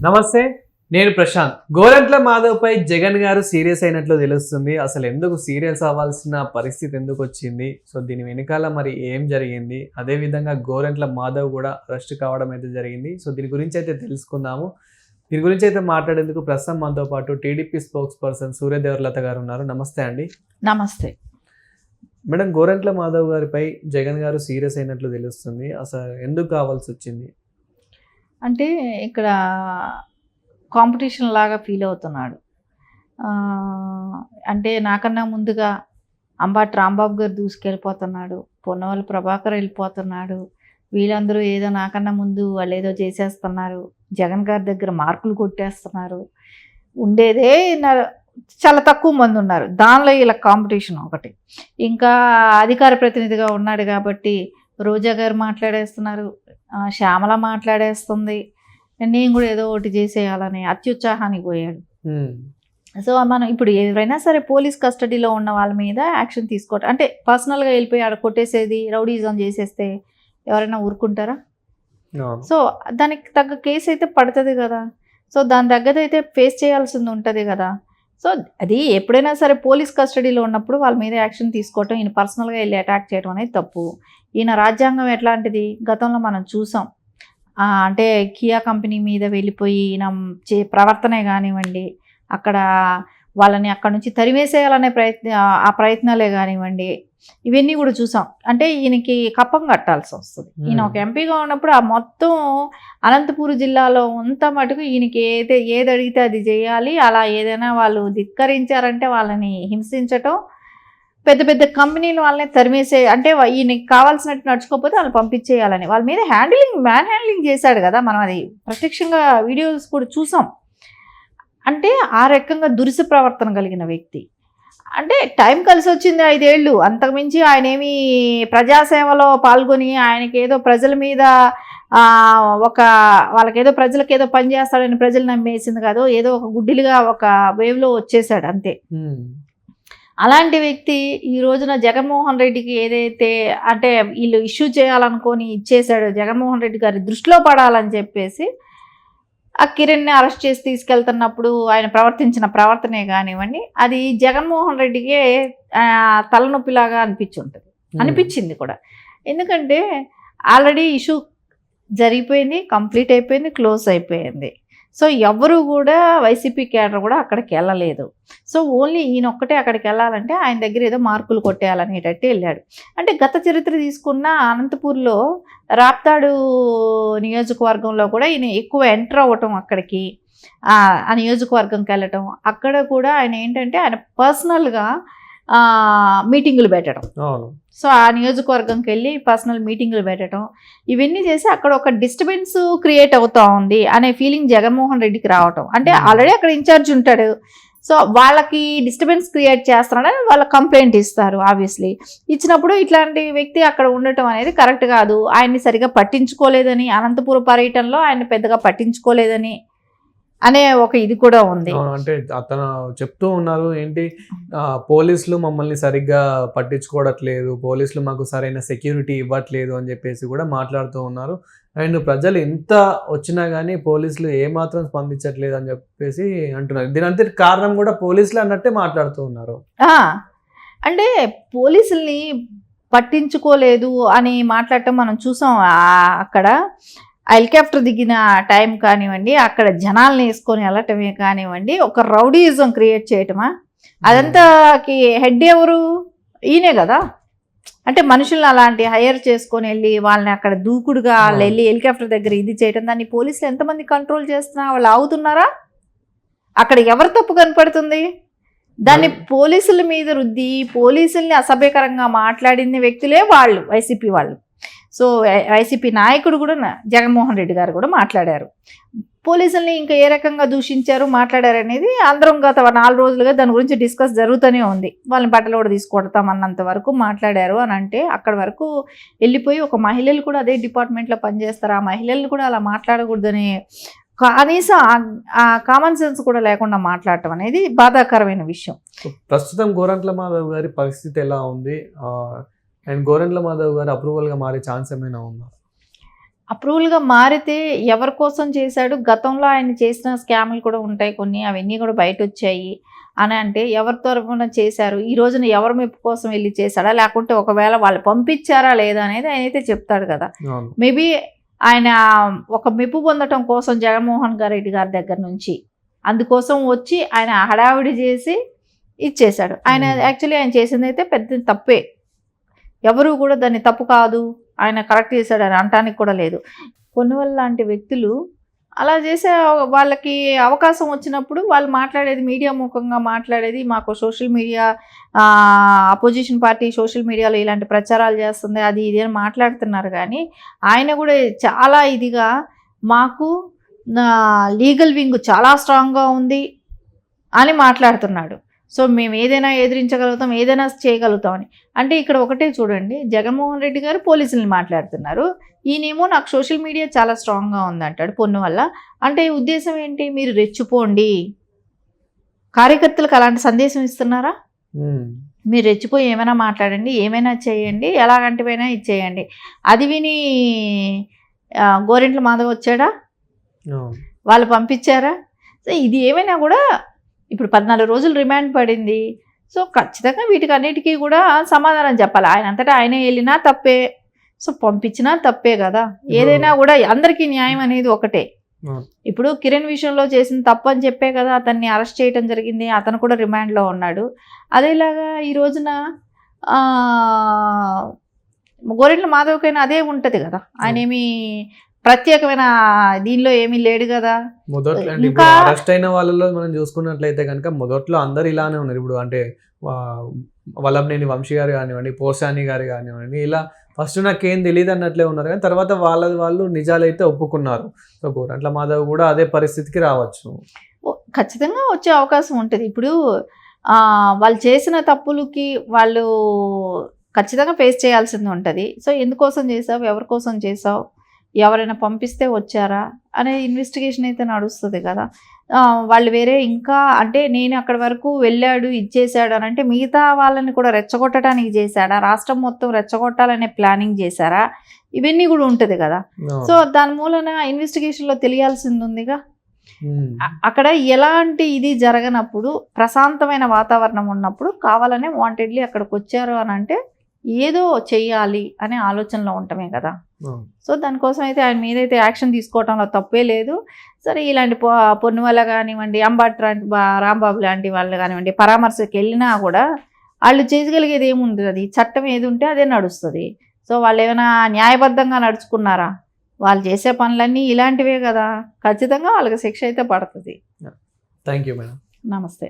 నమస్తే నేను ప్రశాంత్. గోరంట్ల మాధవ్ పై జగన్ గారు సీరియస్ అయినట్లు తెలుస్తుంది. అసలు ఎందుకు సీరియస్ అవ్వాల్సిన పరిస్థితి ఎందుకు వచ్చింది? సో దీని వెనకాల మరి ఏం జరిగింది? అదే విధంగా గోరంట్ల మాధవ్ కూడా అరెస్ట్ కావడం అయితే జరిగింది. సో దీని గురించి అయితే తెలుసుకుందాము. దీని గురించి అయితే మాట్లాడేందుకు ప్రస్తుతం మనతో పాటు టీడీపీ స్పోక్స్ పర్సన్ సూర్యదేవర్లత గారు ఉన్నారు. నమస్తే అండి. నమస్తే. మేడం గోరంట్ల మాధవ్ గారిపై జగన్ గారు సీరియస్ అయినట్లు తెలుస్తుంది. అసలు ఎందుకు కావాల్సి వచ్చింది? అంటే ఇక్కడ కాంపిటీషన్ లాగా ఫీల్ అవుతున్నాడు. అంటే నాకన్నా ముందుగా అంబాటి రాంబాబు గారు దూసుకెళ్ళిపోతున్నాడు పొన్నవల్లి ప్రభాకర్ వెళ్ళిపోతున్నాడు వీళ్ళందరూ ఏదో నాకన్నా ముందు వాళ్ళు ఏదో చేసేస్తున్నారు జగన్ గారి దగ్గర మార్కులు కొట్టేస్తున్నారు ఉండేదే చాలా తక్కువ మంది ఉన్నారు. దానిలో ఇలా కాంపిటీషన్ ఒకటి. ఇంకా అధికార ప్రతినిధిగా ఉన్నాడు కాబట్టి రోజా గారు మాట్లాడేస్తున్నారు. శ్యామల మాట్లాడేస్తుంది. నేను కూడా ఏదో ఒకటి చేసేయాలని అత్యుత్సాహానికి పోయాడు. సో మనం ఇప్పుడు ఎవరైనా సరే పోలీస్ కస్టడీలో ఉన్న వాళ్ళ మీద యాక్షన్ తీసుకోవటం అంటే పర్సనల్గా వెళ్ళిపోయి ఆడ కొట్టేసేది రౌడీజం చేసేస్తే ఎవరైనా ఊరుకుంటారా. సో దానికి తగ్గ కేసు అయితే పడుతుంది కదా. సో దాని తగ్గది అయితే ఫేస్ చేయాల్సింది ఉంటుంది కదా. సో అది ఎప్పుడైనా సరే పోలీస్ కస్టడీలో ఉన్నప్పుడు వాళ్ళ మీద యాక్షన్ తీసుకోవటం ఈయన పర్సనల్గా వెళ్ళి అటాక్ చేయడం అనేది తప్పు. ఈయన రాజ్యాంగం ఎట్లాంటిది? గతంలో మనం చూసాం. అంటే కియా కంపెనీ మీద వెళ్ళిపోయి ఈయన చే ప్రవర్తనే కానివ్వండి అక్కడ వాళ్ళని అక్కడ నుంచి తరిమేసేయాలనే ప్రయత్న ఆ ప్రయత్నాలే కానివ్వండి ఇవన్నీ కూడా చూసాం. అంటే ఈయనకి కప్పం కట్టాల్సి వస్తుంది. ఈయన ఒక ఎంపీగా ఉన్నప్పుడు ఆ మొత్తం అనంతపూర్ జిల్లాలో అంత మటుకు ఈయనకి ఏది ఏది అడిగితే అది చేయాలి. అలా ఏదైనా వాళ్ళు ధిక్కరించారంటే వాళ్ళని హింసించటం పెద్ద పెద్ద కంపెనీలు వాళ్ళని తరిమేసే అంటే ఈయనకి కావాల్సినట్టు నడుచుకోకపోతే వాళ్ళు పంపించేయాలని. వాళ్ళ మీద హ్యాండిలింగ్ మ్యాన్ హ్యాండిలింగ్ చేశాడు కదా మనం అది ప్రత్యక్షంగా వీడియోస్ కూడా చూసాం. అంటే ఆ రకంగా దురుసు ప్రవర్తన కలిగిన వ్యక్తి. అంటే టైం కలిసి వచ్చింది ఐదేళ్ళు. అంతకుమించి ఆయన ఏమి ప్రజాసేవలో పాల్గొని ఆయనకి ఏదో ప్రజల మీద ఒక వాళ్ళకేదో ప్రజలకు ఏదో పని చేస్తాడని ప్రజలు నమ్మేసింది కాదు. ఏదో ఒక గుడ్డిలుగా ఒక వేవ్లో వచ్చేసాడు అంతే. అలాంటి వ్యక్తి ఈ రోజున జగన్మోహన్ రెడ్డికి ఏదైతే అంటే వీళ్ళు ఇష్యూ చేయాలనుకొని ఇచ్చేశాడు జగన్మోహన్ రెడ్డి గారి దృష్టిలో పడాలని చెప్పేసి ఆ కిరణ్ని అరెస్ట్ చేసి తీసుకెళ్తున్నప్పుడు ఆయన ప్రవర్తించిన ప్రవర్తనే కానివ్వండి అది జగన్మోహన్ రెడ్డికే తలనొప్పిలాగా అనిపించి ఉంటుంది హ్మ్. అనిపించింది కూడా. ఎందుకంటే ఆల్రెడీ ఇష్యూ జరిగిపోయింది కంప్లీట్ అయిపోయింది క్లోజ్ అయిపోయింది. సో ఎవరు కూడా వైసీపీ క్యాడర్ కూడా అక్కడికి వెళ్ళలేదు. సో ఓన్లీ ఈయన ఒక్కటే అక్కడికి వెళ్ళాలంటే ఆయన దగ్గర ఏదో మార్కులు కొట్టేయాలనేటట్టు వెళ్ళాడు. అంటే గత చరిత్ర తీసుకున్న అనంతపూర్లో రాప్తాడు నియోజకవర్గంలో కూడా ఈయన ఎక్కువ ఎంటర్ అవ్వటం అక్కడికి ఆ ఆ నియోజకవర్గంకి వెళ్ళటం. అక్కడ కూడా ఆయన ఏంటంటే ఆయన పర్సనల్గా మీటింగులు పెట్టడం. సో ఆ నియోజకవర్గంకి వెళ్ళి పర్సనల్ మీటింగులు పెట్టడం. ఇవన్నీ చేసి అక్కడ ఒక డిస్టర్బెన్స్ క్రియేట్ అవుతా ఉంది అనే ఫీలింగ్ జగన్మోహన్ రెడ్డికి రావటం. అంటే Hmm. ఆల్రెడీ అక్కడ ఇన్ఛార్జ్ ఉంటాడు. సో వాళ్ళకి డిస్టర్బెన్స్ క్రియేట్ చేస్తున్నాడని వాళ్ళ కంప్లైంట్ ఇస్తారు ఆబ్వియస్లీ ఇచ్చినప్పుడు ఇట్లాంటి వ్యక్తి అక్కడ ఉండటం అనేది కరెక్ట్ కాదు. ఆయన్ని సరిగా పట్టించుకోలేదని అనంతపురం పర్యటనలో ఆయన పెద్దగా పట్టించుకోలేదని అనే ఒక ఇది కూడా ఉంది. అంటే అతను చెప్తూ ఉన్నారు ఏంటి పోలీసులు మమ్మల్ని సరిగ్గా పట్టించుకోవట్లేదు పోలీసులు మాకు సరైన సెక్యూరిటీ ఇవ్వట్లేదు అని చెప్పేసి కూడా మాట్లాడుతూ ఉన్నారు. అండ్ ప్రజలు ఎంత వచ్చినా కానీ పోలీసులు ఏమాత్రం స్పందించట్లేదు అని చెప్పేసి అంటున్నారు. దీని అంతటి కారణం కూడా పోలీసులు అన్నట్టే మాట్లాడుతూ ఉన్నారు. అంటే పోలీసుల్ని పట్టించుకోలేదు అని మాట్లాడటం మనం చూసాం అక్కడ. హెలికాప్టర్ దిగిన టైం కానివ్వండి అక్కడ జనాల్ని వేసుకొని వెళ్ళటమే కానివ్వండి ఒక రౌడీయిజం క్రియేట్ చేయటమా? అదంతాకి హెడ్ ఎవరు? ఈయనే కదా. అంటే మనుషుల్ని అలాంటి హైర్ చేసుకొని వెళ్ళి వాళ్ళని అక్కడ దూకుడుగా వాళ్ళు వెళ్ళి హెలికాప్టర్ దగ్గర ఇది చేయటం దాన్ని పోలీసులు ఎంతమంది కంట్రోల్ చేస్తున్నా? వాళ్ళు ఆగుతున్నారా? అక్కడ ఎవరు తప్పు కనపడుతుంది? దాన్ని పోలీసుల మీద రుద్ది పోలీసుల్ని అసభ్యకరంగా మాట్లాడిన వ్యక్తులే వాళ్ళు వైసీపీ వాళ్ళు. సో వైసీపీ నాయకుడు కూడా జగన్మోహన్ రెడ్డి గారు కూడా మాట్లాడారు. పోలీసుల్ని ఇంకా ఏ రకంగా దూషించారు మాట్లాడారు అనేది అందరం గత నాలుగు రోజులుగా దాని గురించి డిస్కస్ జరుగుతూనే ఉంది. వాళ్ళని బట్టలు కూడా తీసుకొడతాం అన్నంత వరకు మాట్లాడారు అని అంటే అక్కడ వరకు వెళ్ళిపోయి ఒక మహిళలు కూడా అదే డిపార్ట్మెంట్లో పనిచేస్తారు. ఆ మహిళలు కూడా అలా మాట్లాడకూడదని కనీసం ఆ- ఆ కామన్ సెన్స్ కూడా లేకుండా మాట్లాడటం అనేది బాధాకరమైన విషయం. ప్రస్తుతం గోరంట్ల మాధవ్ గారి పరిస్థితి ఎలా ఉంది? అండ్ గోరంట్ల మాధవ్ గారు అప్రూవల్గా మారే ఛాన్స్ ఏమైనా ఉందా? అప్రూవల్గా మారితే ఎవరి కోసం చేశాడు? గతంలో ఆయన చేసిన స్కామ్లు కూడా ఉంటాయి కొన్ని. అవన్నీ కూడా బయట వచ్చాయి అని అంటే ఎవరి తరఫున చేశారు? ఈ రోజున ఎవరి మెప్పు కోసం వెళ్ళి చేశాడా? లేకుంటే ఒకవేళ వాళ్ళు పంపించారా లేదా అనేది ఆయన అయితే చెప్తాడు కదా. మేబీ ఆయన ఒక మెప్పు పొందటం కోసం జగన్మోహన్ రెడ్డి గారి దగ్గర నుంచి. అందుకోసం వచ్చి ఆయన హడావిడి చేసి ఇచ్చేశాడు. ఆయన. యాక్చువల్లీ ఆయన చేసింది అయితే పెద్ద తప్పే. ఎవరు కూడా దాన్ని తప్పు కాదు ఆయన కరెక్ట్ చేశాడు అని అనటానికి కూడా లేదు. పొన్నువల్ లాంటి వ్యక్తులు అలా చేసే వాళ్ళకి అవకాశం వచ్చినప్పుడు వాళ్ళు మాట్లాడేది మీడియా ముఖంగా మాట్లాడేది మాకు social media opposition party social మీడియాలో ఇలాంటి ప్రచారాలు చేస్తుంది అది ఇది అని మాట్లాడుతున్నారు కానీ ఆయన కూడా చాలా ఇదిగా మాకు లీగల్ వింగ్ చాలా స్ట్రాంగ్గా ఉంది అని మాట్లాడుతున్నాడు. సో మేము ఏదైనా ఎదిరించగలుగుతాం ఏదైనా చేయగలుగుతామని. అంటే ఇక్కడ ఒకటే చూడండి జగన్మోహన్ రెడ్డి గారు పోలీసుల్ని మాట్లాడుతున్నారు. ఈయనేమో నాకు సోషల్ మీడియా చాలా స్ట్రాంగ్గా ఉంది అంటాడు పొన్ను వల్ల. అంటే ఉద్దేశం ఏంటి? మీరు రెచ్చిపోండి. కార్యకర్తలకు అలాంటి సందేశం ఇస్తున్నారా. మీరు రెచ్చిపోయి ఏమైనా మాట్లాడండి ఏమైనా చేయండి ఎలాగంటివైనా ఇచ్చేయండి. అది విని గోరెంట్ల మాధవ్ వచ్చాడా? వాళ్ళు పంపించారా? సో ఇది ఏమైనా కూడా ఇప్పుడు పద్నాలుగు రోజులు రిమాండ్ పడింది. సో ఖచ్చితంగా వీటికి అన్నిటికీ కూడా సమాధానం చెప్పాలి. ఆయన అంతటా ఆయనే వెళ్ళినా తప్పే. సో పంపించినా తప్పే కదా. ఏదైనా కూడా అందరికీ న్యాయం అనేది ఒకటే. ఇప్పుడు కిరణ్ విషయంలో చేసిన తప్పు అని చెప్పే కదా అతన్ని అరెస్ట్ చేయడం జరిగింది. అతను కూడా రిమాండ్లో ఉన్నాడు. అదేలాగా ఈ రోజున గోరెంట్ల మాధవ్కైనా అదే ఉంటుంది కదా. ఆయన ఏమి ప్రత్యేకమైన దీనిలో ఏమీ లేడు కదా. మొదట్లో ఇంకా- అరెస్ట్ అయిన వాళ్ళలో మనం చూసుకున్నట్లయితే కనుక మొదట్లో అందరు ఇలానే ఉన్నారు. ఇప్పుడు అంటే వా- వల్లభనేని వంశీ గారు కానివ్వండి పోసాని గారు కానివ్వండి ఇలా ఫస్ట్ నాకేం తెలియదు అన్నట్లే ఉన్నారు. కానీ తర్వాత వాళ్ళ వాళ్ళు నిజాలైతే ఒప్పుకున్నారు. సో గోరంట్ల మాధవ్ కూడా అదే పరిస్థితికి రావచ్చు. ఖచ్చితంగా వచ్చే అవకాశం ఉంటుంది. ఇప్పుడు ఆ, వాళ్ళు చేసిన తప్పులకి వాళ్ళు ఖచ్చితంగా ఫేస్ చేయాల్సింది ఉంటుంది. సో ఎందుకోసం చేసావు? ఎవరి కోసం చేసావు? ఎవరైనా పంపిస్తే వచ్చారా అనే ఇన్వెస్టిగేషన్ అయితే నడుస్తుంది కదా. వాళ్ళు వేరే ఇంకా అంటే నేను అక్కడి వరకు వెళ్ళాడు ఇచ్చేసాడు అని అంటే మిగతా వాళ్ళని కూడా రెచ్చగొట్టడానికి చేశాడా? రాష్ట్రం మొత్తం రెచ్చగొట్టాలనే ప్లానింగ్ చేశారా? ఇవన్నీ కూడా ఉంటుంది కదా. సో దాని మూలన ఇన్వెస్టిగేషన్లో తెలియాల్సింది ఉందిగా. అక్కడ ఎలాంటి ఇది జరగనప్పుడు ప్రశాంతమైన వాతావరణం ఉన్నప్పుడు కావాలనే వాంటెడ్లీ అక్కడికి వచ్చారు అని అంటే ఏదో చెయ్యాలి అనే ఆలోచనలో ఉండటమే కదా. సో దానికోసం అయితే ఆయన మీద అయితే యాక్షన్ తీసుకోవడంలో తప్పే లేదు. సరే ఇలాంటి పొన్నువల్ల కానివ్వండి అంబట్ రాంబాబు లాంటి వాళ్ళు కానివ్వండి పరామర్శకు వెళ్ళినా కూడా వాళ్ళు చేయగలిగేది ఏముంది? అది చట్టం ఏది ఉంటే అదే నడుస్తుంది. సో వాళ్ళు ఏమైనా న్యాయబద్ధంగా నడుచుకున్నారా? వాళ్ళు చేసే పనులన్నీ ఇలాంటివే కదా. ఖచ్చితంగా వాళ్ళకి శిక్ష అయితే పడుతుంది. Thank you madam. నమస్తే.